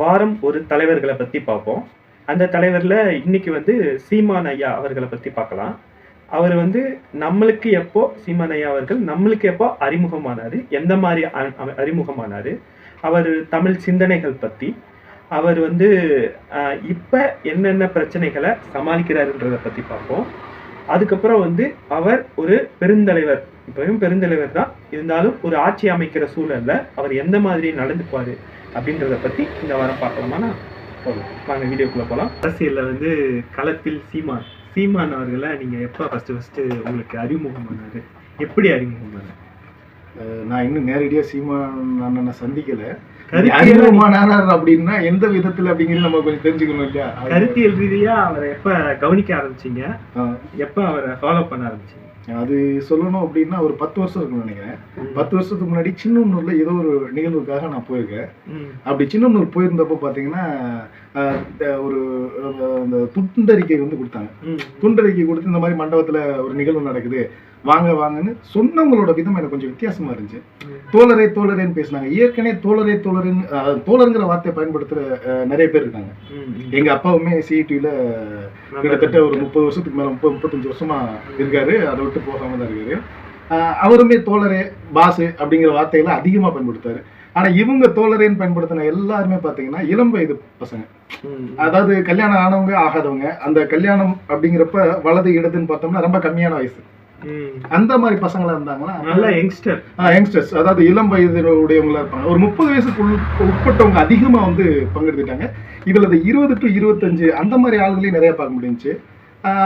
வாரம் ஒரு தலைவர்களை பத்தி பார்ப்போம். அந்த தலைவர்ல இன்னைக்கு வந்து சீமான் ஐயா அவர்களை பத்தி பார்க்கலாம். அவர் வந்து நம்மளுக்கு எப்போ சீமான் ஐயா அவர்கள் நம்மளுக்கு எப்போ அறிமுகமானாரு? எந்த மாதிரி அறிமுகமானாரு? அவர் தமிழ் சிந்தனைகள் பத்தி அவர் வந்து இப்போ இப்ப என்னென்ன பிரச்சனைகளை சமாளிக்கிறாருன்றதை பத்தி பார்ப்போம். அதுக்கப்புறம் வந்து அவர் ஒரு பெருந்தலைவர். இப்பவும் பெருந்தலைவர் தான். இருந்தாலும் ஒரு ஆட்சி அமைக்கிற சூழல்ல அவர் எந்த மாதிரி நடந்துக்குவாரு? அப்படின்றத பத்தி இந்த வாரம் பார்க்கலாமாண்ணா போகலாம் வாங்க வீடியோக்குள்ள போகலாம் அரசியல்ல வந்து களத்தில் சீமான். சீமான் அவர்களை நீங்க எப்ப ஃபர்ஸ்ட் ஃபர்ஸ்ட் உங்களுக்கு அறிமுகமானாரு? எப்படி அறிமுகமானாரு? அஹ் நான் இன்னும் நேரடியா சீமான் அண்ணனை சந்திக்கல. அறிமுகமானார் அப்படின்னா எந்த விதத்துல அப்படிங்கிறது நம்ம கொஞ்சம் தெரிஞ்சுக்கணும் இல்லையா? கருத்தியல் ரீதியா அவரை எப்ப கவனிக்க ஆரம்பிச்சீங்க? எப்ப அவரை ஃபாலோ பண்ண ஆரம்பிச்சீங்க? அது சொல்லணும் அப்படின்னா ஒரு பத்து வருஷம் இருக்கும்னு நினைக்கிறேன் பத்து வருஷத்துக்கு முன்னாடி சின்னூர்ல ஏதோ ஒரு நிகழ்வுக்காக நான் போயிருக்கேன். அப்படி சின்னூர் போயிருந்தப்போ பாத்தீங்கன்னா ஒரு அந்த துண்டறிக்கை வந்து கொடுத்தாங்க. துண்டறிக்கை கொடுத்து இந்த மாதிரி மண்டபத்துல ஒரு நிகழ்வு நடக்குது. வாங்க வாங்கன்னு சொன்னவங்களோட விதம் எனக்கு கொஞ்சம் வித்தியாசமா இருந்துச்சு. தோழரே தோழரேன்னு பேசினாங்க. ஏற்கனவே தோழரே தோழரேன்னு அஹ், தோழருங்கிற வார்த்தையை பயன்படுத்துற நிறைய பேர் இருக்காங்க. எங்க அப்பாவுமே சிஇடியில கிட்டத்தட்ட ஒரு முப்பது வருஷத்துக்கு மேல முப்பது முப்பத்தஞ்சு வருஷமா இருக்காரு. அதை விட்டு போகாம தான் இருக்காரு. அவருமே தோழரே பாசு அப்படிங்கிற வார்த்தைகளை அதிகமா பயன்படுத்தாரு ஆனா இவங்க தோழரேன்னு பயன்படுத்தின எல்லாருமே பாத்தீங்கன்னா இளம் வயது பசங்க. அதாவது கல்யாணம் ஆனவங்க ஆகாதவங்க அந்த கல்யாணம் அப்படிங்கிறப்ப வலது இடதுன்னு பார்த்தோம்னா ரொம்ப கம்மியான வயசு. அந்த மாதிரி பசங்களா இருந்தாங்கன்னா நல்ல யங்ஸ்டர் யங்ஸ்டர்ஸ் அதாவது இளம் வயதினுடையவங்களா இருப்பாங்க. ஒரு முப்பது வயசுக்கு உட்பட்டவங்க அதிகமா வந்து பங்கெடுத்துட்டாங்க. இதுல இருபது டு இருபத்தஞ்சு அந்த மாதிரி ஆளுகளையும் நிறைய பார்க்க முடிஞ்சுச்சு.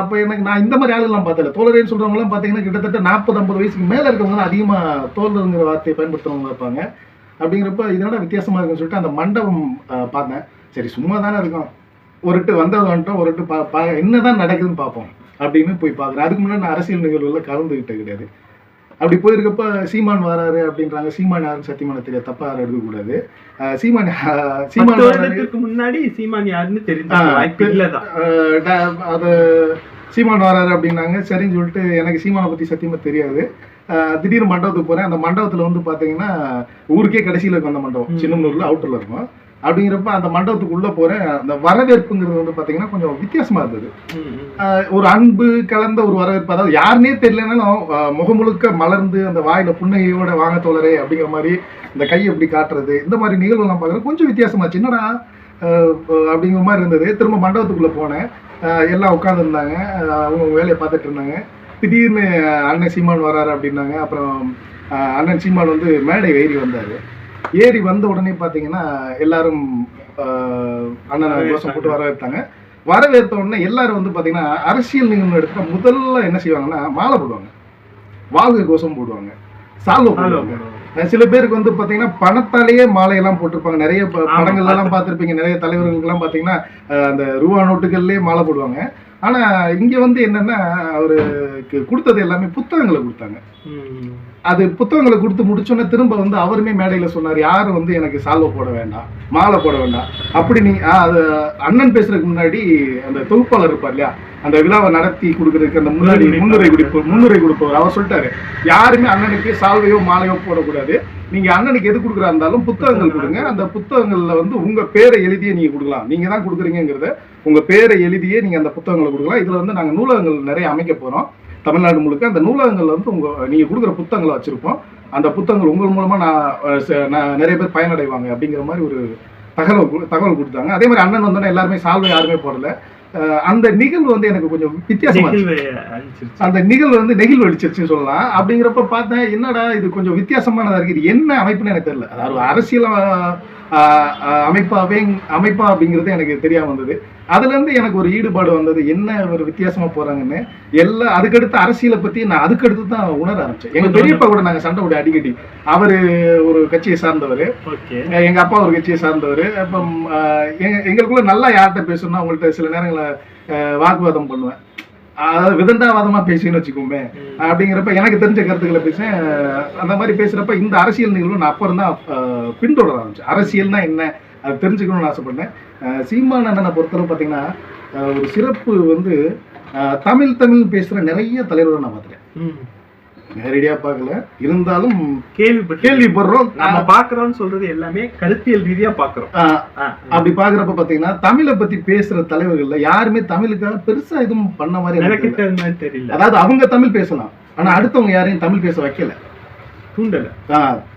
அப்ப எனக்கு நான் இந்த மாதிரி ஆளுகள்லாம் பார்த்தல தோழரேன்னு சொல்றவங்க எல்லாம் பாத்தீங்கன்னா கிட்டத்தட்ட நாற்பது ஐம்பது வயசுக்கு மேல இருக்கவங்க தான் அதிகமா தோழருங்கிற வார்த்தையை பயன்படுத்துறவங்க இருப்பாங்க. அப்படிங்கிறப்ப இதோட வித்தியாசமா இருக்குன்னு சொல்லிட்டு அந்த மண்டபம் பார்த்தேன். சரி சும்மா தானே இருக்கும் ஒருட்டு வந்தது வந்துட்டோம் ஒருட்டு பா பா என்னதான் நடக்குதுன்னு பார்ப்போம் அப்படின்னு போய் பார்க்குறேன் அதுக்கு முன்னாடி நான் அரசியல் நிகழ்வுல கலந்துக்கிட்டே கிடையாது. அப்படி போயிருக்கப்ப சீமான் வராரு அப்படின்றாங்க. சீமான் யாருன்னு சத்தியமான தெரிய தப்பா யாரும் எடுக்கக்கூடாது. சீமான் சீமான் வருடத்திற்கு முன்னாடி சீமான் யாருன்னு ட- அது சீமான் வராரு அப்படின்னாங்க. சரின்னு சொல்லிட்டு எனக்கு சீமானை பத்தி சத்தியமா தெரியாது. திடீர்னு மண்டபத்துக்கு போறேன். அந்த மண்டபத்துல வந்து பாத்தீங்கன்னா ஊருக்கே கடைசியில இருக்கும் அந்த மண்டபம். ம். சின்னூர்ல அவுட்டர்ல இருக்கும். அப்படிங்கிறப்ப அந்த மண்டபத்துக்கு உள்ள போறேன் அந்த வரவேற்புங்கிறது வந்து பாத்தீங்கன்னா கொஞ்சம் வித்தியாசமா இருந்தது. ஒரு அன்பு கலந்த ஒரு வரவேற்பு. அதாவது யாருனே தெரியலனாலும் ஆஹ் முகம் முழுக்க மலர்ந்து அந்த வாயில புன்னகையோட வாங்க தோழரே அப்படிங்கிற மாதிரி இந்த கையை எப்படி காட்டுறது இந்த மாதிரி நிகழ்வுலாம் பார்க்குறது கொஞ்சம் வித்தியாசமாச்சு என்னடா அப்படிங்கிற மாதிரி இருந்தது. திரும்ப மண்டபத்துக்குள்ள போனேன். எல்லாம் உட்காந்துருந்தாங்க அவங்க வேலையை பார்த்துட்டு இருந்தாங்க. திடீர்னு அண்ணன் சீமான் வராரு அப்படின்னாங்க. அப்புறம் அண்ணன் சீமான் வந்து மேடை ஏறி வந்தாரு. ஏறி வந்த உடனே பார்த்தீங்கன்னா எல்லாரும் அண்ணனை கோஷம் போட்டு வரவேற்றாங்க. வரவேற்ற உடனே எல்லாரும் வந்து பாத்தீங்கன்னா அரசியல் நிகழ்வு எடுத்தா முதல்ல என்ன செய்வாங்கன்னா மாலை போடுவாங்க. வாழ்க கோஷம் போடுவாங்க. சால்வ போடுவாங்க. சில பேருக்கு வந்து பாத்தீங்கன்னா பணத்தாலேயே மாலையெல்லாம் போட்டிருப்பாங்க. நிறைய ப- ஆமா, படங்கள்ல எல்லாம் பார்த்திருப்பீங்க. நிறைய தலைவர்களுக்கு எல்லாம் பாத்தீங்கன்னா அந்த ரூபா நோட்டுகள்லயே மாலை போடுவாங்க. ஆனா இங்க வந்து என்னன்னா அவருக்கு கொடுத்தது எல்லாமே புத்தகங்களை கொடுத்தாங்க. அது புத்தகங்களை கொடுத்து முடிச்சோன்னே திரும்ப வந்து அவருமே மேடையில சொன்னார் யாரும் வந்து எனக்கு சால்வை போட வேண்டாம் மாலை போட வேண்டாம். அப்படி நீ அது அண்ணன் பேசுறதுக்கு முன்னாடி அந்த தொகுப்பாளர் இருப்பார் இல்லையா அந்த விழாவை நடத்தி கொடுக்கறதுக்கு அந்த முன்னாடி முன்னுரை கொடுப்ப முன்னுரை கொடுப்பவர். அவர் சொல்லிட்டாரு யாருமே அண்ணனுக்கு சால்வையோ மாலையோ போடக்கூடாது. நீங்க அண்ணனுக்கு எது கொடுக்குறா இருந்தாலும் புத்தகங்கள் கொடுங்க. அந்த புத்தகங்கள்ல வந்து உங்க பேரை எழுதியே நீங்க கொடுக்கலாம். நீங்க தான் கொடுக்குறீங்கிறத உங்க பேரை எழுதியே நீங்க அந்த புத்தகங்களை கொடுக்கலாம். இதுல வந்து நாங்க நூலகங்கள் நிறைய அமைக்க போறோம். தமிழ்நாடு முழுக்க அந்த நூலகங்கள்ல வந்து உங்க நீங்க கொடுக்குற புத்தகங்களை வச்சிருப்போம். அந்த புத்தகங்கள் உங்கள் மூலமா நான் நிறைய பேர் பயனடைவாங்க அப்படிங்கிற மாதிரி ஒரு தகவல் தகவல் கொடுத்தாங்க. அதே மாதிரி அண்ணன் வந்தோடனே எல்லாருமே சால்வை யாருமே போடல. அந்த நிகழ்வு வந்து எனக்கு கொஞ்சம் வித்தியாசமா. அந்த நிகழ்வு வந்து நெகிழ்வு அடிச்சிருச்சுன்னு சொல்லலாம். அப்படிங்கிறப்ப பார்த்தேன் என்னடா இது கொஞ்சம் வித்தியாசமானதா இருக்கு இது என்ன அமைப்புன்னு எனக்கு தெரியல. அதாவது அரசியல் அமைப்பாவே அமைப்பா அப்படிங்கிறது எனக்கு தெரியாம வந்தது. அதுல இருந்து எனக்கு ஒரு ஈடுபாடு வந்தது. என்ன ஒரு வித்தியாசமா போறாங்கன்னு. எல்லா அதுக்கடுத்து அரசியலை பத்தி நான் அதுக்கடுத்து தான் உணர ஆரம்பிச்சேன். எங்க பெரியப்பா கூட நாங்க சண்டை போட்டு அடிக்கடி. அவரு ஒரு கட்சியை சார்ந்தவர். ஓகே. எங்க அப்பா ஒரு கட்சியை சார்ந்தவர். அப்போ எங்க எங்களுக்குள்ள நல்லா யார்கிட்ட பேசணும்னா அவங்கள்ட்ட சில நேரங்கள அஹ், வாக்குவாதம் பண்ணுவேன். அதாவது விதண்டாவாதமா பேசின்னு வச்சுக்கோமே. அப்படிங்கிறப்ப எனக்கு தெரிஞ்ச கருத்துக்களை பேசுறேன் அந்த மாதிரி பேசுறப்ப இந்த அரசியல் நிகழ்வு நான் அப்புறம் தான் பின்தொடர ஆரம்பிச்சேன். அரசியல்னா என்ன? அது தெரிஞ்சுக்கணும்னு ஆசைப்பட்டேன். சீமான் அண்ணனை பொறுத்தளவு பார்த்தீங்கன்னா ஒரு சிறப்பு வந்து தமிழ் தமிழ் பேசுற நிறைய தலைவரை நான் பார்த்துட்டேன். நேரடியா பார்க்கல. இருந்தாலும் கேள்விப்பட்டு கேள்விப்படுறோம். நம்ம பாக்குறோம்னு சொல்றது எல்லாமே கருத்தியல் ரீதியா பாக்குறோம் அப்படி பாக்குறப்ப பாத்தீங்கன்னா தமிழை பத்தி பேசுற தலைவர்கள்ல யாருமே தமிழுக்காக பெருசா எதுவும் பண்ண மாதிரி எனக்கு தெரியல. அதாவது அவங்க தமிழ் பேசலாம். ஆனா அடுத்தவங்க யாரையும் தமிழ் பேச வைக்கல. தூண்டல.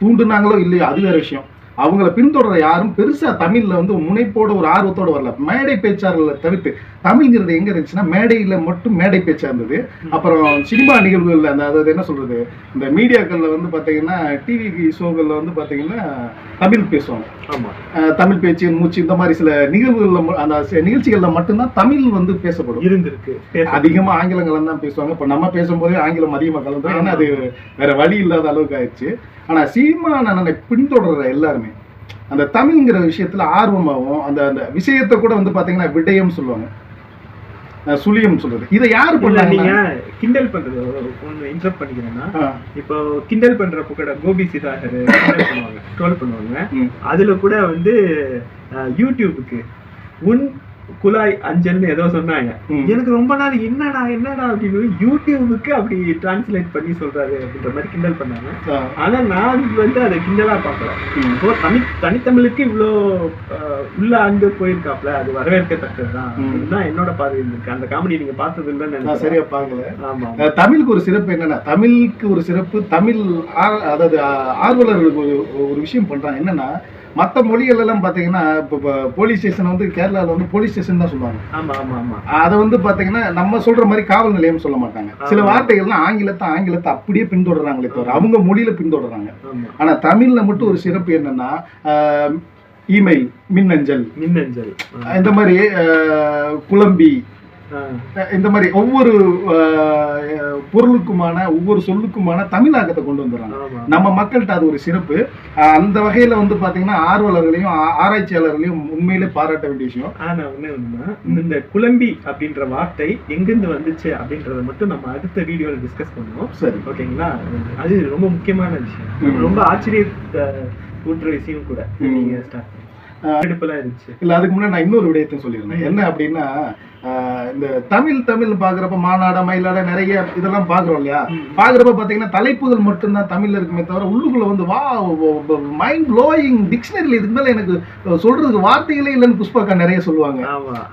தூண்டுனாங்களோ இல்லையோ அது வேற விஷயம். அவங்கள பின்தொடர யாரும் பெருசா தமிழ்ல வந்து முனைப்போட ஒரு ஆர்வத்தோட வரல. மேடை பேச்சாளர்களை தவிர்த்து தமிழ்ங்கிறது எங்க இருந்துச்சுன்னா மேடையில மட்டும் மேடை பேச்சா இருந்தது. அப்புறம் சினிமா நிகழ்வுகள்ல அந்த அதாவது என்ன சொல்றது இந்த மீடியாக்கள்ல வந்து பாத்தீங்கன்னா டிவி ஷோக்கள்ல வந்து பாத்தீங்கன்னா தமிழ் பேசுவாங்க. ஆமா. அஹ் தமிழ் பேச்சு மூச்சு இந்த மாதிரி சில நிகழ்வுகள்ல அந்த நிகழ்ச்சிகள்ல மட்டும்தான் தமிழ் வந்து பேசப்படும். இருந்திருக்கு. பேச அதிகமா ஆங்கிலங்கள் தான் பேசுவாங்க. இப்ப நம்ம பேசும்போதே ஆங்கிலம் அதிகமா கலந்து ஏன்னா அது வேற வழி இல்லாத அளவுக்கு ஆயிடுச்சு. ஆனா சீமானனை பின்தொடர்ற எல்லாருமே அந்த தமிழ்ங்கிற விஷயத்துல ஆர்வமாகவும் அந்த அந்த விஷயத்தை கூட வந்து பாத்தீங்கன்னா விடயம் சொல்லுவாங்க. சுழியம் சொல்றது. இதை யாரு இல்ல நீங்க கிண்டல் பண்றது ஒண்ணு இன்டரப்ட் பண்ணிக்கிறேன்னா இப்போ கிண்டல் பண்றப்ப கூட கோபி சிதாகர் பண்ணுவாங்க? ட்ரோல் பண்ணுவாங்க. அதுல கூட வந்து யூடியூபுக்கு உன் குழாய் அஞ்சல்னு ஏதோ சொன்னாங்க. எனக்கு ரொம்ப நாள் என்னடா என்னடா அப்படின்னு யூடியூபுக்கு அப்படி டிரான்ஸ்லேட் பண்ணி சொல்றாரு அப்படின்ற மாதிரி கிண்டல் பண்ணாங்க. ஆனா நான் வந்து அதை கிண்டலா பார்க்கல. இப்போ தனி தனித்தமிழுக்கு இவ்வளோ உள்ள அங்க போயிருக்காப்ல அது வரவேற்கத்தக்கதுதான். இதுதான் என்னோட பார்வையில் இருக்கு அந்த காமெடி நீங்க பார்த்தது இல்லைன்னு சரியா பார்க்கல. ஆமா. தமிழுக்கு ஒரு சிறப்பு என்னன்னா தமிழுக்கு ஒரு சிறப்பு தமிழ் அதாவது ஆர்வலர்களுக்கு ஒரு விஷயம் பண்றாங்க. என்னன்னா மற்ற மொழிகள் எல்லாம் பாத்தீங்கன்னா இப்போ போலீஸ் ஸ்டேஷன் வந்து கேரளால வந்து போலீஸ் ஸ்டேஷன் தான் சொல்லுவாங்க. ஆமா ஆமா ஆமா. அதை வந்து பாத்தீங்கன்னா நம்ம சொல்ற மாதிரி காவல் நிலையம் சொல்ல மாட்டாங்க. சில. வார்த்தைகள்லாம் ஆங்கிலத்தை ஆங்கிலத்தை அப்படியே பின்தொடர்றாங்களே தவிர அவங்க மொழியில பின்தொடர்றாங்க. ஆமா. ஆனா தமிழ்ல மட்டும் ஒரு சிறப்பு என்னன்னா இமெயில் மின்னஞ்சல். மின்னஞ்சல். இந்த மாதிரி குழம்பி. இந்த மாதிரி ஒவ்வொரு பொருளுக்குமான ஒவ்வொரு சொல்லுக்குமான தமிழாக்கத்தை கொண்டு வந்துடுறாங்க. நம்ம மக்கள்கிட்ட அது ஒரு சிறப்பு. அந்த வகையில வந்து பாத்தீங்கன்னா ஆர்வலர்களையும் ஆராய்ச்சியாளர்களையும் உண்மையிலே பாராட்ட வேண்டிய விஷயம். ஆனா ஒண்ணு ஒண்ணுன்னா இந்த குழம்பி அப்படின்ற வார்த்தை எங்கிருந்து வந்துச்சு அப்படின்றத மட்டும் நம்ம அடுத்த வீடியோல டிஸ்கஸ் பண்ணுவோம். சரி. ஓகேங்களா? அது ரொம்ப முக்கியமான விஷயம். ரொம்ப ஆச்சரியத்தை ஊட்டுற விஷயம் கூட. நீங்க ஸ்டார்ட் எடுப்பெல்லாம் இருந்துச்சு. இல்ல அதுக்கு முன்னாடி நான் இன்னொரு விடயத்தையும் சொல்லியிருந்தேன். என்ன அப்படின்னா இந்த தமிழ் தமிழ் பாக்குறப்ப மாநாட மயிலாட நிறைய இதெல்லாம் பாக்குறோம் இல்லையா. பாக்குறப்ப பாத்தீங்கன்னா தலைப்புகள் மட்டும்தான் தமிழ்ல இருக்குமே தவிர உள்ளுக்குள்ள வந்து வா மைண்ட் ப்ளோயிங் டிக்ஷனரியில் இதுக்கு மேல எனக்கு சொல்றதுக்கு வார்த்தைகளே இல்லைன்னு புஷ்பாக்கா நிறைய சொல்லுவாங்க.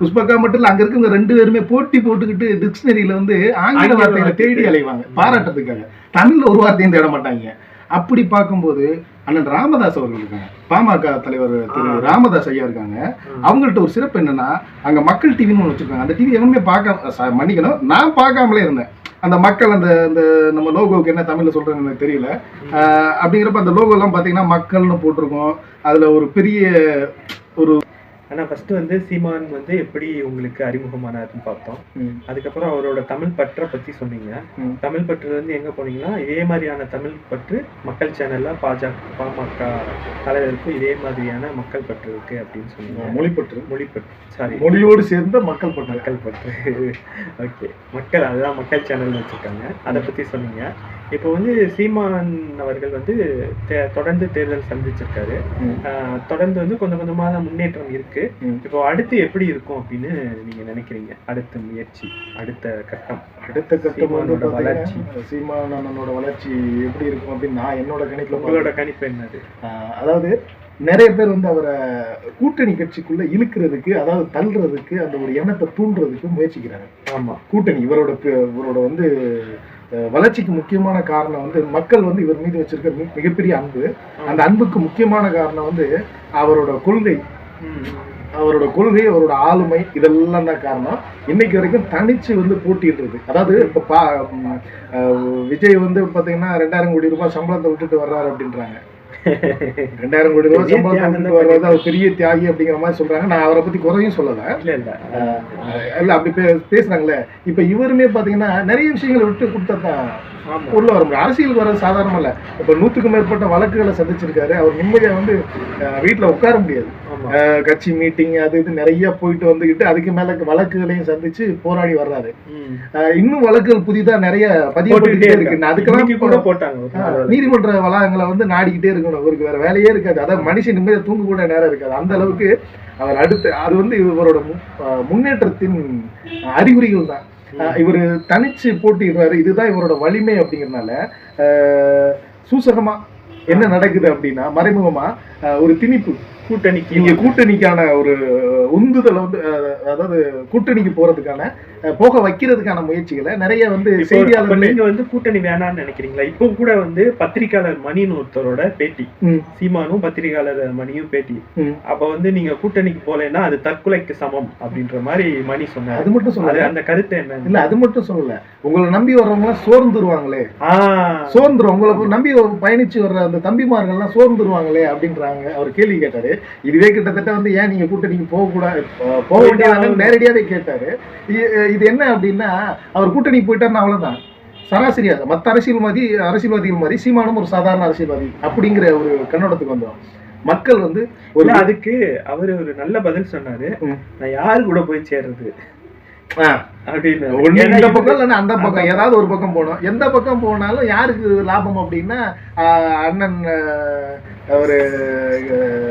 புஷ்பக்கா மட்டும் இல்ல அங்க இருக்கவங்க ரெண்டு பேருமே போட்டி போட்டுக்கிட்டு டிக்ஷனரியில வந்து ஆங்கில வார்த்தைகளை வார்த்தை. தேடி அலைவாங்க. பாராட்டத்துக்காக தமிழ்ல ஒரு வார்த்தையும் தேட மாட்டாங்க. அப்படி பார்க்கும்போது அண்ணன் ராமதாஸ் அவர்கள் இருக்காங்க. பாமக தலைவர் திரு. ராமதாஸ் ஐயா இருக்காங்க. அவங்கள்ட்ட ஒரு சிறப்பு என்னன்னா அங்க மக்கள் டிவின்னு ஒன்று வச்சிருக்காங்க. அந்த டிவி எவனுமே பார்க்க மன்னிக்கணும். நான் பார்க்காமலே இருந்தேன். அந்த மக்கள் அந்த அந்த நம்ம லோகோவுக்கு என்ன தமிழ்ல சொல்றேன்னு எனக்கு தெரியல. அப்படிங்கிறப்ப அந்த லோகோ எல்லாம் பாத்தீங்கன்னா மக்கள்னு போட்டிருக்கோம். அதுல ஒரு பெரிய ஆனா ஃபர்ஸ்ட் வந்து சீமான் வந்து எப்படி உங்களுக்கு அறிமுகமானாருன்னு பார்த்தோம். அதுக்கப்புறம் அவரோட தமிழ் பற்றை பத்தி சொன்னீங்க. தமிழ் பற்று வந்து எங்க போனீங்கன்னா இதே மாதிரியான தமிழ் பற்று மக்கள் சேனல்ல பாஜக பாமக தலைவருக்கும் இதே மாதிரியான மக்கள் பற்று இருக்கு அப்படின்னு சொன்னீங்க. மொழிப்பற்று. மொழி பற்று சாரி. மொழியோடு சேர்ந்த மக்கள் பற்று. மக்கள் பற்று. ஓகே மக்கள் அதுதான் மக்கள் சேனல் வச்சிருக்காங்க. அதை பத்தி சொன்னீங்க. இப்போ வந்து சீமான் அவர்கள் வந்து தொடர்ந்து தேர்தல் சந்திச்சிருக்காரு. தொடர்ந்து வந்து கொஞ்சம் கொஞ்சமான முன்னேற்றம் இருக்கு ம். இப்போ அடுத்து எப்படி இருக்கும் அப்படின்னு நீங்க நினைக்கிறீங்க? அடுத்த முயற்சி அடுத்த கட்டம். அடுத்த கட்டம் வந்து சீமானோட வளர்ச்சி. பாத்தீங்கன்னா, சீமான் அண்ணனோட வளர்ச்சி எப்படி இருக்கும் அப்படின்னு நான் என்னோட கணிப்புல உங்களோட. கணிப்பு என்னது? அதாவது நிறைய பேர் வந்து அவரை கூட்டணி கட்சிக்குள்ள இழுக்கிறதுக்கு அதாவது தள்ளுறதுக்கு அந்த ஒரு எண்ணத்தை தூண்டுறதுக்கு முயற்சிக்கிறாங்க. ஆமா. கூட்டணி இவரோட இவரோட வந்து வளர்ச்சிக்கு முக்கியமான காரணம் வந்து மக்கள் வந்து இவர் மீது வச்சிருக்க மிகப்பெரிய அன்பு. அந்த அன்புக்கு முக்கியமான காரணம் வந்து அவரோட கொள்கை. அவரோட கொள்கை அவரோட ஆளுமை இதெல்லாம் தான் காரணம். இன்னைக்கு வரைக்கும் தனிச்சு வந்து போட்டிடுறது அதாவது இப்ப பா விஜய் வந்து பாத்தீங்கன்னா ரெண்டாயிரம் கோடி ரூபாய் சம்பளத்தை விட்டுட்டு வர்றாரு அப்படின்றாங்க. ரெண்டாயிரம் கோடி ரூபாய் விட்டுட்டு தான் வர்றது அவர் பெரிய தியாகி அப்படிங்கிற மாதிரி சொல்றாங்க. நான் அவரை பத்தி குறையும் சொல்லல. இல்ல அப்படி பே- பேசுறாங்களே. இப்ப இவருமே பாத்தீங்கன்னா நிறைய விஷயங்களை விட்டு கொடுத்தா உள்ள வர முடியும் அரசியலுக்கு வர்றது சாதாரணம் இல்ல. இப்ப நூத்துக்கும் மேற்பட்ட வழக்குகளை சந்திச்சிருக்காரு. அவர் நிம்மதியா வந்து வீட்டுல உட்கார முடியாது. கட்சி மீட்டிங் அது இது நிறைய போயிட்டு வந்துகிட்டு அதுக்கு மேல வழக்குகளையும் சந்திச்சு போராடி வர்றாரு. இன்னும் வழக்குகள் புதிதா நிறைய பதியப்பட்டுக்கிட்டே இருக்கு. அதுக்கெல்லாம் கூட போட்டாங்க. நீதிமன்ற வளாகங்களை வந்து நாடிக்கிட்டே இருக்கணும். அவருக்கு வேற வேலையே இருக்காது. அதாவது மனுஷன் நிம்மதியா தூங்க கூட நேரம் இருக்காது. அந்த அளவுக்கு அவர் அடுத்து அது வந்து இவரோட முன்னேற்றத்தின் அறிகுறிகள் தான். இவரு தனிச்சு போட்டிடுறாரு. இதுதான் இவரோட வலிமை அப்படிங்கறதுனால அஹ் சூசகமா என்ன நடக்குது அப்படின்னா மறைமுகமா ஒரு திணிப்பு. கூட்டணிக்கு இங்க கூட்டணிக்கான ஒரு உந்துதலை வந்து அதாவது கூட்டணிக்கு போறதுக்கான போக வைக்கிறதுக்கான முயற்சிகளை நிறைய வந்து செய்தியாளர்கள் நீங்க வந்து கூட்டணி வேணாம்னு நினைக்கிறீங்களா? இப்போ கூட வந்து பத்திரிக்கையாளர் மணின்னு ஒருத்தரோட பேட்டி சீமானும் பத்திரிகையாளர் மணியும் பேட்டி. அப்ப வந்து நீங்க கூட்டணிக்கு போலேன்னா அது தற்கொலைக்கு சமம் அப்படின்ற மாதிரி மணி சொன்னாரு. அது மட்டும் அது சொல்லல அந்த கருத்து என்ன? இல்ல அது மட்டும் சொல்லல. உங்களை நம்பி வர்றவங்க சோர்ந்துருவாங்களே. சோர்ந்துரும். உங்களை நம்பி பயணிச்சு வர்ற அந்த தம்பிமார்கள்லாம் சோர்ந்துருவாங்களே அப்படின்றாங்க. அவர் கேள்வி கேட்டாரு. இதுவே கிட்டத்தட்ட வந்து ஏன் நீங்க கூட்டணிக்கு போக கூடாது போக வேண்டியதானு நேரடியாவே கேட்டாரு. இது என்ன அப்படின்னா அவர் கூட்டணிக்கு போயிட்டாருன்னா அவ்வளவுதான். சராசரியா மத்த அரசியல்வாதி அரசியல்வாதிகள் மாதிரி சீமானும் ஒரு சாதாரண அரசியல்வாதி அப்படிங்கிற ஒரு கண்ணோட்டத்துக்கு வந்தோம். மக்கள் வந்து ஒரு அதுக்கு அவரு ஒரு நல்ல பதில் சொன்னாரு. நான் யாரு கூட போய் சேர்றது? அப்படின்னு. இந்த பக்கம் இல்லைன்னா அந்த பக்கம் ஏதாவது ஒரு பக்கம் போகணும். எந்த பக்கம் போனாலும் யாருக்கு லாபம் அப்படின்னா அண்ணன்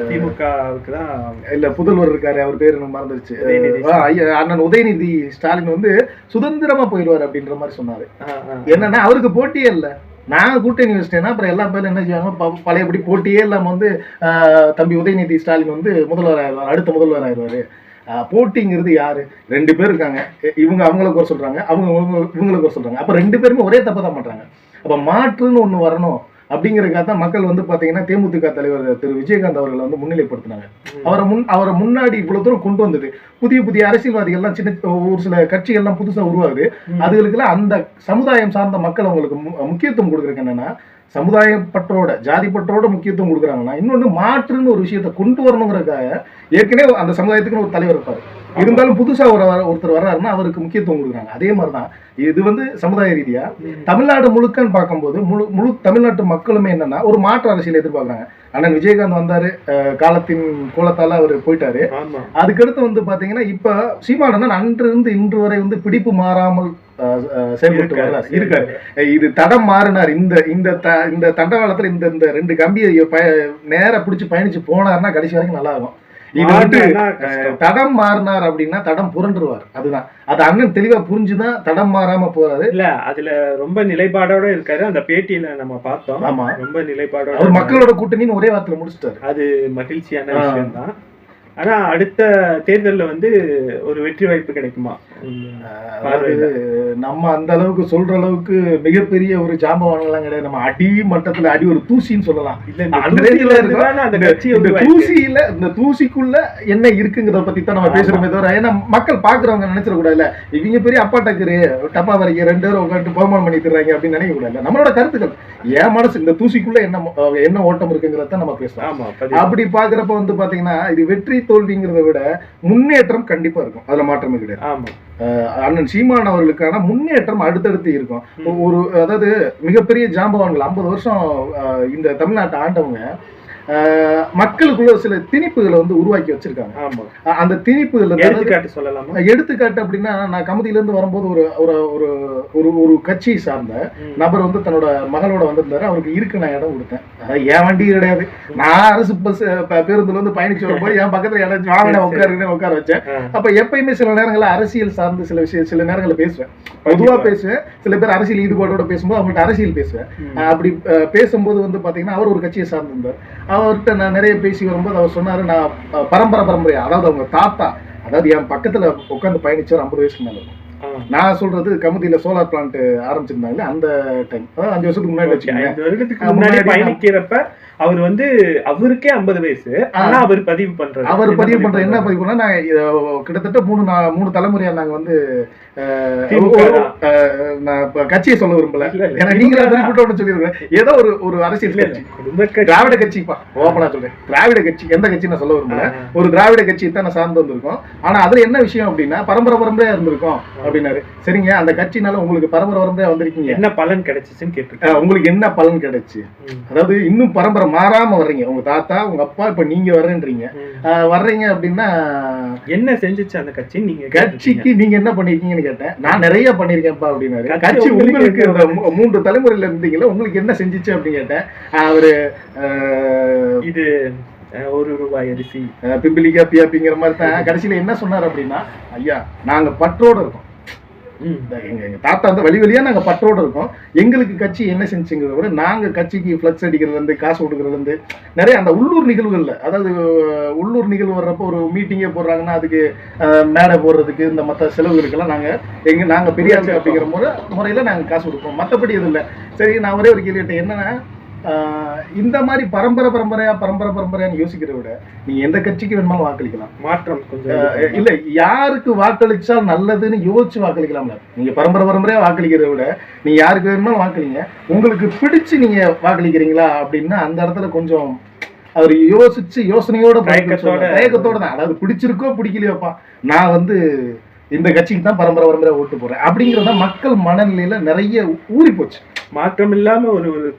திமுகவுக்கு தான் இல்ல புதல்வர் இருக்காரு. அவர் பேரு எனக்கு மறந்துருச்சு. அண்ணன் உதயநிதி ஸ்டாலின் வந்து சுதந்திரமா போயிடுவார் அப்படின்ற மாதிரி சொன்னாரு. என்னன்னா அவருக்கு போட்டியே இல்ல. நான் கூட்டணி வச்சிட்டேன்னா அப்புறம் எல்லா பேரும் என்ன செய்வாங்க? பழையபடி போட்டியே இல்லாம வந்து ஆஹ், தம்பி உதயநிதி ஸ்டாலின் வந்து முதல்வர் ஆயிடுவார். அடுத்த முதல்வர் ஆயிடுவாரு. போட்டிங்கிறது யாரு? ரெண்டு பேர் இருக்காங்க. இவங்க அவங்கள குறை சொல்றாங்க அவங்க இவங்க- இவங்களை குறை சொல்றாங்க. அப்ப ரெண்டு பேருமே ஒரே தப்பை தான் பண்றாங்க. அப்ப மாற்றுன்னு ஒண்ணு வரணும் அப்படிங்கறதுக்காக தான் மக்கள் வந்து பாத்தீங்கன்னா தேமுதிக தலைவர் திரு. விஜயகாந்த் அவர்களை வந்து முன்னிலைப்படுத்தினாங்க. அவரை முன் அவரை முன்னாடி இவ்வளவு தூரம் கொண்டு வந்தது. புதிய புதிய அரசியல்வாதிகள்லாம் சின்ன ஒரு சில கட்சிகள்லாம் புதுசா உருவாகுது. ம். அதுகளுக்கெல்லாம் அந்த சமுதாயம் சார்ந்த மக்கள் அவங்களுக்கு முக்கியத்துவம் கொடுக்குறதுக்கு என்னன்னா சமுதாயப்பற்றோட ஜாதி முக்கியத்துவம் கொடுக்குறாங்கன்னா இன்னொன்னு மாற்றுன்னு ஒரு விஷயத்தை கொண்டு வரணுங்கிறதுக்காக ஏற்கனவே அந்த சமுதாயத்துக்குன்னு ஒரு தலைவர் இருப்பாரு. இருந்தாலும் புதுசா ஒரு ஒருத்தர் வர்றாருன்னா அவருக்கு முக்கியத்துவம் கொடுக்குறாங்க. அதே மாதிரிதான். இது வந்து சமுதாய ரீதியா. தமிழ்நாடு முழுக்கன்னு பார்க்கும்போது முழு முழு தமிழ்நாட்டு மக்களுமே என்னன்னா ஒரு மாற்று அரசியல் எதிர்பார்க்குறாங்க. அண்ணன் விஜயகாந்த் வந்தாரு காலத்தின் கோலத்தால அவர் போயிட்டாரு. அதுக்கடுத்து வந்து பாத்தீங்கன்னா இப்ப சீமானந்தன் அன்றிருந்து இன்று வரை வந்து பிடிப்பு மாறாமல் செயல்பட்டு இருக்காரு. வர்றாரு. இருக்காரு. அஹ் இது தடம் மாறினார். இந்த இந்த இந்த தண்டவாளத்துல இந்த இந்த ரெண்டு கம்பியை பய நேரா பிடிச்சு பயணிச்சு போனாருன்னா கடைசி வரைக்கும் நல்லா இருக்கும். இது. தடம் மாறினார் அப்படின்னா தடம் புரண்டுருவார். அதுதான். அது அண்ணன் தெளிவா புரிஞ்சுதான் தடம் மாறாம போறாரு? இல்ல அதுல ரொம்ப நிலைப்பாடோட இருக்காரு. அந்த பேட்டியில நம்ம பார்த்தோம். ஆமா. ரொம்ப நிலைப்பாடோட மக்களோட கூட்டணின்னு ஒரே வார்த்தையில முடிச்சிட்டாரு. அது மகிழ்ச்சியான. விஷயம் தான் ஆனா அடுத்த தேர்தல்ல வந்து ஒரு வெற்றி வாய்ப்பு கிடைக்குமா? நம்ம அந்த அளவுக்கு சொல்ற அளவுக்கு மிகப்பெரிய ஒரு ஜாம்பவான்லாம் கிடையாது. நம்ம அடி மட்டத்துல அடி ஒரு தூசின்னு சொல்லலாம். இல்ல இந்த அந்த தூசியில இந்த- தூசிக்குள்ள என்ன இருக்குங்கிறத பத்தி தான் நம்ம. பேசுறோமே தவிர ஏன்னா மக்கள் பாக்குறவங்க நினைச்சிட கூடாதுல்ல இவங்க பெரிய அப்பா டக்கரு டப்பா வரைக்கும் ரெண்டு பேரும் உட்காந்து பகுமானம் பண்ணி தர்றாங்க அப்படின்னு நினைக்க கூடாது நம்மளோட கருத்துக்கள். என் மனசு இந்த தூசிக்குள்ள என்ன என்ன ஓட்டம் இருக்குங்கிறத தான் நம்ம பேசலாம். அப்படி பாக்குறப்ப வந்து பாத்தீங்கன்னா இது வெற்றி தோல்விங்கிறத விட முன்னேற்றம் கண்டிப்பா இருக்கும். அதுல மாற்றமே கிடையாது. ஆமா. அண்ணன் சீமான் அவர்களுக்கான முன்னேற்றம் அடுத்தடுத்து இருக்கும். ஒரு அதாவது மிகப்பெரிய ஜாம்பவான்கள் ஐம்பது வருஷம் இந்த தமிழ்நாட்டை ஆண்டவங்க மக்களுக்குள்ள சில திணிப்புகளை வந்து உருவாக்கி வச்சிருக்காங்க. அந்த திணிப்புகள் எடுத்துக்காட்டு சொல்லலாமா? எடுத்துக்காட்டு அப்படின்னா நான் கமுதியில இருந்து வரும்போது ஒரு ஒரு ஒரு ஒரு ஒரு கட்சியை சார்ந்த. நபர் வந்து தன்னோட மகளோட வந்திருந்தாரு. அவருக்கு இருக்கு நான் இடம் கொடுத்தேன். அதாவது என் வண்டி கிடையாது. நான் அரசு பஸ் பேருந்துல வந்து பயணிச்சு வரும்போது என் பக்கத்துல இடம் வாங்கின. உட்காருன்னு உட்கார வச்சேன். அப்ப எப்பயுமே சில நேரங்கள்ல அரசியல் சார்ந்து சில விஷயம் சில நேரங்கள்ல பேசுவேன். பொதுவா. பேசுவேன். சில பேர் அரசியல் ஈடுபாடோட பேசும்போது அவங்கள்ட்ட அரசியல் பேசுவேன். அப்படி பேசும்போது வந்து பாத்தீங்கன்னா அவர் ஒரு கட்சியை சார்ந்திருந்தார். அவர்கிட்ட நான் நிறைய பேசி வரும்போது அவர் சொன்னாரு நான் பரம்பரை பரம்பரையா அதாவது அவங்க தாத்தா அதாவது என் பக்கத்துல உட்காந்து பயணிச்சவர் ஐம்பது வயசுக்கு மேல. நான் சொல்றது கமுதியில சோலார் பிளான்ட் ஆரம்பிச்சிருந்தாங்க அந்த டைம் அதாவது அஞ்சு வருஷத்துக்கு முன்னாடி வச்சுக்கோங்க முன்னாடி பயணிக்கிறப்ப அவர் வந்து அவருக்கே ஐம்பது வயசு ஆனா அவர் பதிவு பண்றாரு அவர் பதிவு பண்ற என்ன? பதிவு பண்ணா நான் கிட்டத்தட்ட மூணு மூணு தலைமுறையா நாங்க வந்து கட்சியை சொல்ல விரும்பல. ஏன்னா நீங்களே தான். குறிப்பிட்ட ஒன்று சொல்லிருக்கேன் ஏதோ ஒரு ஒரு அரசியல் கட்சி. கட்சி. திராவிட கட்சிப்பா ஓப்பனா சொல்றேன் திராவிட கட்சி எந்த கட்சி நான் சொல்ல விரும்பல. ஒரு திராவிட கட்சியை தான் நான் சார்ந்து வந்திருக்கோம். ஆனா அதுல என்ன விஷயம் அப்படின்னா பரம்பரை பரம்பரையா இருந்திருக்கோம் அப்படின்னாரு. சரிங்க அந்த கட்சினால உங்களுக்கு பரம்பரை பரம்பரையா வந்திருக்கீங்க. என்ன பலன் கிடைச்சிச்சுன்னு அஹ், உங்களுக்கு என்ன பலன் கிடைச்சு? அதாவது இன்னும் பரம்பரை மாறாம வர்றீங்க. உங்க தாத்தா உங்க அப்பா இப்ப நீங்க வர்றேன்றீங்க. வர்றீங்க அப்படின்னா என்ன செஞ்சுச்சு அந்த கட்சி நீங்க கட்சிக்கு நீங்க என்ன பண்ணிருக்கீங்கன்னு கேட்டேன். நான் நிறைய பண்ணிருக்கேன்ப்பா அப்படின்னாரு. கட்சி உங்களுக்கு இந்த மூன்று தலைமுறையில இருந்தீங்களா உங்களுக்கு என்ன செஞ்சுச்சு அப்படின்னு கேட்டேன். அவரு இது ஒரு ரூபாய் அரிசி. அஹ், பிம்பிலிக்கா பியாப்பிங்கிற மாதிரி தான். கடைசியில என்ன சொன்னார் அப்படின்னா ஐயா நாங்க பற்றோட இருக்கோம். ம். இந்த எங்க எங்க தாத்தா வந்து வழி வழியா நாங்க பற்றோட இருக்கோம். எங்களுக்கு கட்சி என்ன செஞ்சுங்கிறத விட நாங்க கட்சிக்கு ஃபிளக்ஸ் அடிக்கிறதுல இருந்து காசு கொடுக்கறதுல இருந்து நிறைய அந்த உள்ளூர் நிகழ்வுகள்ல அதாவது உள்ளூர் நிகழ்வு வர்றப்போ ஒரு மீட்டிங்கே போடுறாங்கன்னா அதுக்கு மேடை போடுறதுக்கு இந்த மற்ற செலவுகளுக்கெல்லாம் நாங்க எங்க நாங்க பெரிய ஆளு அப்படிங்கிற முறை முறையில நாங்க காசு கொடுப்போம். மற்றபடி எதுவும் இல்லை. சரி நான் ஒரே ஒரு கேள்வி என்னன்னா இந்த மாதிரி பரம்பரை பரம்பரையா பரம்பரை பரம்பரையான்னு யோசிக்கிறத விட நீங்க எந்த கட்சிக்கு வேணுமாலும் வாக்களிக்கலாம். மாற்றம் கொஞ்சம் இல்ல யாருக்கு வாக்களிச்சா நல்லதுன்னு யோசிச்சு வாக்களிக்கலாம்ல. நீங்க பரம்பரை பரம்பரையா வாக்களிக்கிறத விட நீங்க யாருக்கு வேணுமோ வாக்களிங்க. உங்களுக்கு பிடிச்சு நீங்க வாக்களிக்கிறீங்களா அப்படின்னா அந்த இடத்துல கொஞ்சம் அவர் யோசிச்சு யோசனையோட தயக்கத்தோட- தான். அதாவது பிடிச்சிருக்கோ பிடிக்கலையோப்பா. நான் வந்து இந்த கட்சிக்கு தான் பரம்பரை பரம்பரை ஓட்டு போடுறேன் அப்படிங்கறத மக்கள் மனநிலையில நிறைய ஊறி போச்சு மாற்றம் இல்லாம ஒரு ஒரு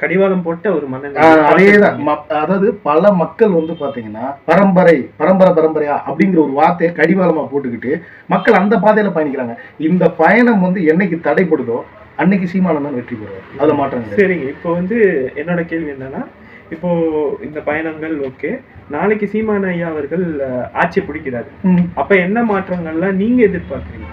கடிவாளம் போட்ட ஒரு மனநிலை அதேதான். அதாவது பல மக்கள் வந்து பாத்தீங்கன்னா பரம்பரை பரம்பரை பரம்பரையா அப்படிங்கிற ஒரு வார்த்தையை கடிவாளமா போட்டுக்கிட்டு மக்கள் அந்த பாதையில பயணிக்கிறாங்க. இந்த பயணம் வந்து என்னைக்கு தடைப்படுதோ அன்னைக்கு சீமானந்தன் வெற்றி பெறுவார். அதுல மாற்றம். சரிங்க. இப்போ வந்து என்னோட கேள்வி என்னன்னா இப்போ இந்த பயணங்கள் ஓகே. நாளைக்கு சீமான் ஐயா அவர்கள் ஆட்சி பிடிக்கிறாரு. அப்ப என்ன மாற்றங்கள்லாம் நீங்க எதிர்பார்க்கறீங்க?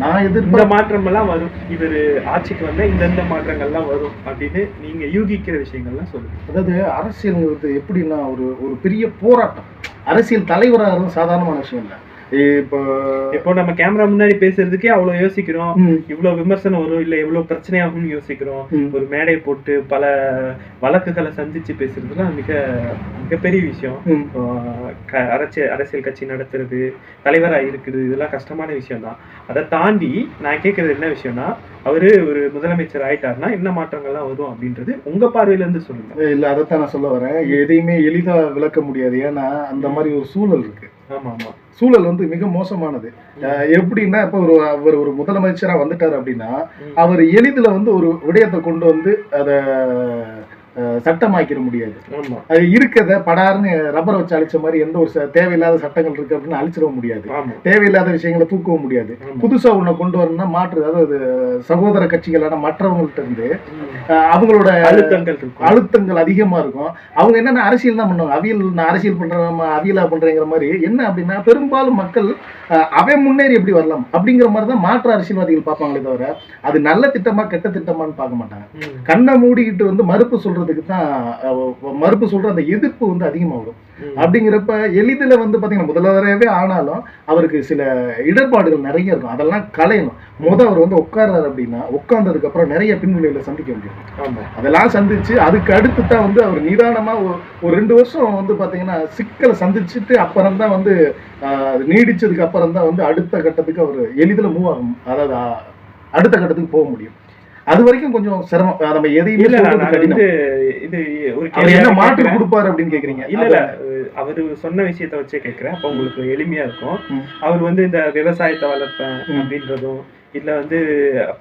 நான் இந்த எதிர்பார்க்க மாற்றம் எல்லாம் வரும். இவர் ஆட்சிக்கு வந்தா இந்த இந்த மாற்றங்கள்லாம் வரும் அப்படின்னு நீங்க யூகிக்கிற விஷயங்கள்லாம் சொல்லுங்க. அதாவது அரசியல்ங்கிறது எப்படின்னா ஒரு ஒரு பெரிய போராட்டம். அரசியல் தலைவராக சாதாரணமான விஷயம் இல்லை. இப்போ இப்போ நம்ம கேமரா முன்னாடி பேசுறதுக்கே அவ்வளவு யோசிக்கிறோம். இவ்வளவு விமர்சனம் வரும் இல்ல இவ்வளவு பிரச்சனையாகும்னு யோசிக்கிறோம். ஒரு மேடை போட்டு பல வழக்குகளை சந்திச்சு பேசுறதுலாம் மிக மிகப்பெரிய விஷயம். ம். இப்போ, க- அரசியல் அரசியல் கட்சி நடத்துறது தலைவரா இருக்குது இதெல்லாம் கஷ்டமான விஷயம் தான் அதை தாண்டி நான் கேட்கறது என்ன விஷயம்னா அவரு ஒரு முதலமைச்சர் ஆயிட்டாருன்னா என்ன மாற்றங்கள்லாம் வரும் அப்படின்றது உங்க பார்வையில இருந்து சொல்லுங்க. இல்ல அதைத்தான் நான் சொல்ல வரேன். எதையுமே எளிதா விளக்க முடியாது. ஏன்னா அந்த மாதிரி ஒரு சூழல் இருக்கு. சூழல் வந்து மிக மோசமானது. எப்படின்னா இப்போ ஒரு அவர் ஒரு முதலமைச்சரா வந்துட்டார் அப்படின்னா. அவர் எளிதில் வந்து ஒரு விடயத்தை கொண்டு வந்து அதை சட்டமாக்கிட முடியாது. அது இருக்கத படார்னு ரப்பரை வச்சு அழிச்ச மாதிரி எந்த ஒரு ச- தேவையில்லாத சட்டங்கள் இருக்கு அப்படின்னு அழிச்சிட முடியாது. தேவையில்லாத விஷயங்களை தூக்கவும் முடியாது. புதுசா ஒண்ணு கொண்டு வரணும்னா மாற்று அதாவது சகோதர கட்சிகளான மற்றவங்கள்ட்ட இருந்து அவங்களோட அழுத்தங்கள் இருக்கும் அழுத்தங்கள் அதிகமா இருக்கும் அவங்க என்னென்ன அரசியல் தான் பண்ணுவாங்க அவியல் நான் அரசியல் பண்றேன் அவியலா பண்றேங்கிற மாதிரி என்ன அப்படின்னா பெரும்பாலும் மக்கள் அவன் முன்னேறி எப்படி வரலாம் அப்படிங்கிற மாதிரி தான் மாற்று அரசியல்வாதிகள் பார்ப்பாங்களே தவிர அது நல்ல திட்டமா கெட்ட திட்டமான்னு பார்க்க மாட்டாங்க. கண்ணை மூடிக்கிட்டு வந்து மறுப்பு சொல்றதுக்கு தான் மறுப்பு சொல்ற அந்த எதிர்ப்பு வந்து அதிகமா வரும் ம். அப்படிங்கிறப்ப எளிதில் வந்து பாத்தீங்கன்னா முதல்வராகவே ஆனாலும் அவருக்கு சில இடர்பாடுகள் நிறைய இருக்கும். அதெல்லாம் களையணும். முத அவர் வந்து உட்கார்றாரு அப்படின்னா உட்கார்ந்ததுக்கு அப்புறம் நிறைய பின்விளைவுகளை சந்திக்க முடியும். அதெல்லாம் சந்திச்சு அதுக்கு அடுத்து தான் வந்து அவர் நிதானமா ஒரு- ரெண்டு வருஷம் வந்து பாத்தீங்கன்னா சிக்கலை சந்திச்சுட்டு அப்புறம் தான் வந்து நீடிச்சதுக்கு அப்புறம் தான் வந்து அடுத்த கட்டத்துக்கு அவர் எளிதில் மூவ் ஆகும். அதாவது அடுத்த கட்டத்துக்கு போக முடியும். அது வரைக்கும் கொஞ்சம் சிரமம் நம்ம எதையுமே வந்து இது ஒரு அவர் என்ன மாற்று. கொடுப்பாரு அப்படின்னு கேக்குறீங்க இல்ல அவரு சொன்ன விஷயத்த வச்சே கேக்குறேன் அப்ப உங்களுக்கு எளிமையா இருக்கும். அவர் வந்து இந்த விவசாயத்தை வளர்ப்பேன். அப்படின்றதும் இல்ல வந்து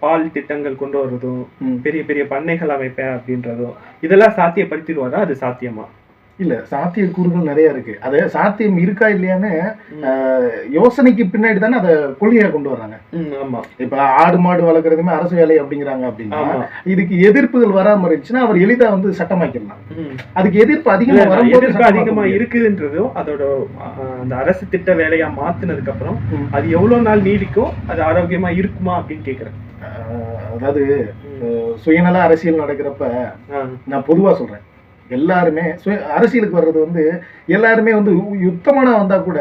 பால் திட்டங்கள் கொண்டு வர்றதும். பெரிய பெரிய பண்ணைகள் அமைப்பேன் அப்படின்றதும் இதெல்லாம் சாத்தியப்படுத்திடுவாரா அது சாத்தியமா இல்ல சாத்தியக்கூறுகள் நிறைய இருக்கு. அது சாத்தியம் இருக்கா இல்லையான்னு யோசனைக்கு பின்னாடி தானே அதை கொள்கையா கொண்டு வர்றாங்க. ஆமா. இப்ப ஆடு மாடு வளர்க்குறதுமே அரசு வேலை அப்படிங்கிறாங்க அப்படின்னா இதுக்கு எதிர்ப்புகள் வராம இருந்துச்சுன்னா அவர் எளிதா வந்து சட்டமாக்கிடலாம். அதுக்கு எதிர்ப்பு அதிகமா வரும்போது எதிர்ப்பு அதிகமா. இருக்குதுன்றதும் அதோட அந்த அரசு திட்ட வேலையா மாத்துனதுக்கு அப்புறம். அது எவ்வளவு நாள் நீடிக்கும் அது ஆரோக்கியமா இருக்குமா அப்படின்னு கேக்குறேன். அதாவது சுயநல அரசியல் நடக்கிறப்ப. நான் பொதுவா சொல்றேன். எல்லாருமே சுய அரசியலுக்கு வர்றது வந்து எல்லாருமே வந்து யுத்தமான வந்தா கூட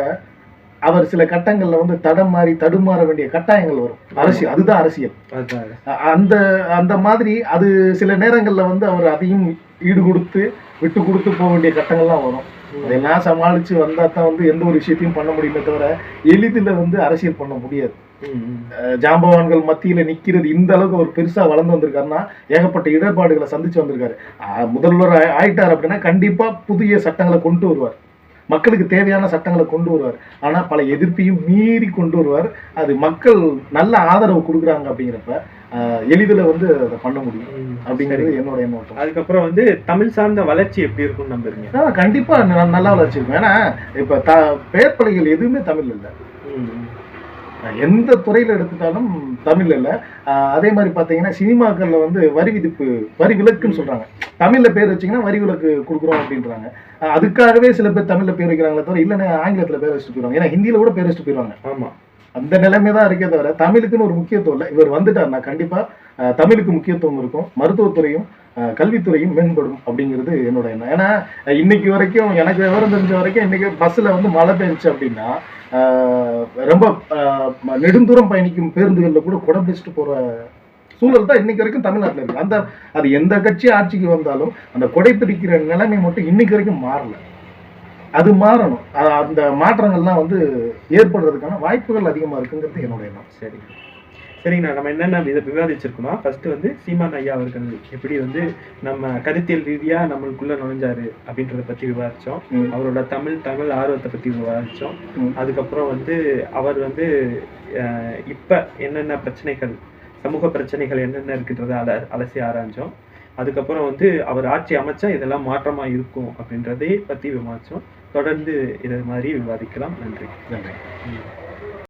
அவர் சில கட்டங்கள்ல வந்து தடம் மாறி தடுமாற வேண்டிய கட்டாயங்கள் வரும். அரசியல் அதுதான் அரசியல். அந்த அந்த மாதிரி அது சில நேரங்கள்ல வந்து அவர் அதையும் ஈடு கொடுத்து விட்டு கொடுத்து போக வேண்டிய கட்டங்கள்லாம் வரும். அதெல்லாம் சமாளிச்சு வந்தா தான் வந்து எந்த ஒரு விஷயத்தையும் பண்ண முடியுமே தவிர எளிதில் வந்து அரசியல் பண்ண முடியாது. ஜாம்பவான்கள் மத்தியில நிக்கிறது இந்த அளவுக்கு அவர் பெருசா வளர்ந்து வந்திருக்காருன்னா ஏகப்பட்ட இடர்பாடுகளை சந்திச்சு வந்திருக்காரு. முதல்வர் ஆயி- ஆயிட்டார் அப்படின்னா கண்டிப்பா புதிய சட்டங்களை கொண்டு வருவார். மக்களுக்கு தேவையான சட்டங்களை கொண்டு வருவார். ஆனா பல எதிர்ப்பையும் மீறி கொண்டு வருவார். அது மக்கள் நல்ல ஆதரவு கொடுக்குறாங்க அப்படிங்கிறப்ப எளிதில் வந்து அதை பண்ண முடியும். அப்படிங்கிறது என்னோட எண்ணோட்டம் அதுக்கப்புறம் வந்து தமிழ் சார்ந்த வளர்ச்சி எப்படி இருக்கும்னு நம்புறீங்க? ஆ, கண்டிப்பா ந- நல்லா வளர்ச்சி இருக்கும். ஏன்னா இப்ப த பெயர் பலகைகள் எதுவுமே தமிழ் இல்லை. எந்த துறையில எடுத்துட்டாலும் தமிழ் இல்ல. அதே மாதிரி பாத்தீங்கன்னா சினிமாக்கள்ல வந்து வரி விதிப்பு வரி விலக்குன்னு சொல்றாங்க. தமிழ்ல பேர் வச்சீங்கன்னா வரி விலக்கு கொடுக்குறோம் அப்படின்றாங்க. அதுக்காகவே சில பேர் தமிழ்ல பேர் வைக்கிறாங்களே தவிர இல்லைன்னா ஆங்கிலத்துல பேர் வச்சுட்டு போயிருவாங்க ஏன்னா ஹிந்தியில கூட பேர் வச்சுட்டு போயிருவாங்க ஆமா. அந்த நிலைமை தான் இருக்கே தவிர தமிழுக்குன்னு ஒரு முக்கியத்துவம் இல்லை. இவர் வந்துட்டாருன்னா கண்டிப்பா அஹ், தமிழுக்கு முக்கியத்துவம் இருக்கும். மருத்துவத்துறையும் கல்வித்துறையும் மேம்படும் அப்படிங்கிறது என்னோட எண்ணம். ஏன்னா இன்னைக்கு வரைக்கும் எனக்கு விவரம் தெரிஞ்ச வரைக்கும் இன்னைக்கு பஸ்ஸில் வந்து மழை பெஞ்சுச்சு அப்படின்னா ரொம்ப நெடுந்தூரம் பயணிக்கும் பேருந்துகளில் கூட குடம் பிடிச்சிட்டு போகிற சூழல் தான் இன்னைக்கு வரைக்கும் தமிழ்நாட்டில் இருக்குது அந்த அது எந்த கட்சி ஆட்சிக்கு வந்தாலும் அந்த கொடை பிடிக்கிற நிலைமை மட்டும் இன்னைக்கு வரைக்கும் மாறல. அது மாறணும். அந்த மாற்றங்கள்லாம் வந்து ஏற்படுறதுக்கான வாய்ப்புகள் அதிகமாக இருக்குங்கிறது என்னுடைய எண்ணம். சரி. சரிங்கண்ணா நம்ம என்னென்ன இதை விவாதிச்சிருக்கோம்னா ஃபர்ஸ்ட் வந்து சீமான் ஐயா அவர்கள் எப்படி வந்து நம்ம கருத்தியல் ரீதியா நம்மளுக்குள்ள நுழைஞ்சாரு அப்படின்றத பத்தி விவாதிச்சோம். அவரோட தமிழ் தமிழ் ஆர்வத்தை பத்தி விவாதிச்சோம். அதுக்கப்புறம் வந்து அவர் வந்து இப்ப என்னென்ன பிரச்சனைகள் சமூக பிரச்சனைகள் என்னென்ன இருக்குன்றத அல அலசி ஆராய்ஞ்சோம். அதுக்கப்புறம் வந்து அவர் ஆட்சி அமைச்சா இதெல்லாம் மாற்றமா இருக்கும் அப்படின்றதை பத்தி விவாதிச்சோம். தொடர்ந்து இதை மாதிரி விவாதிக்கலாம். நன்றி. நன்றி.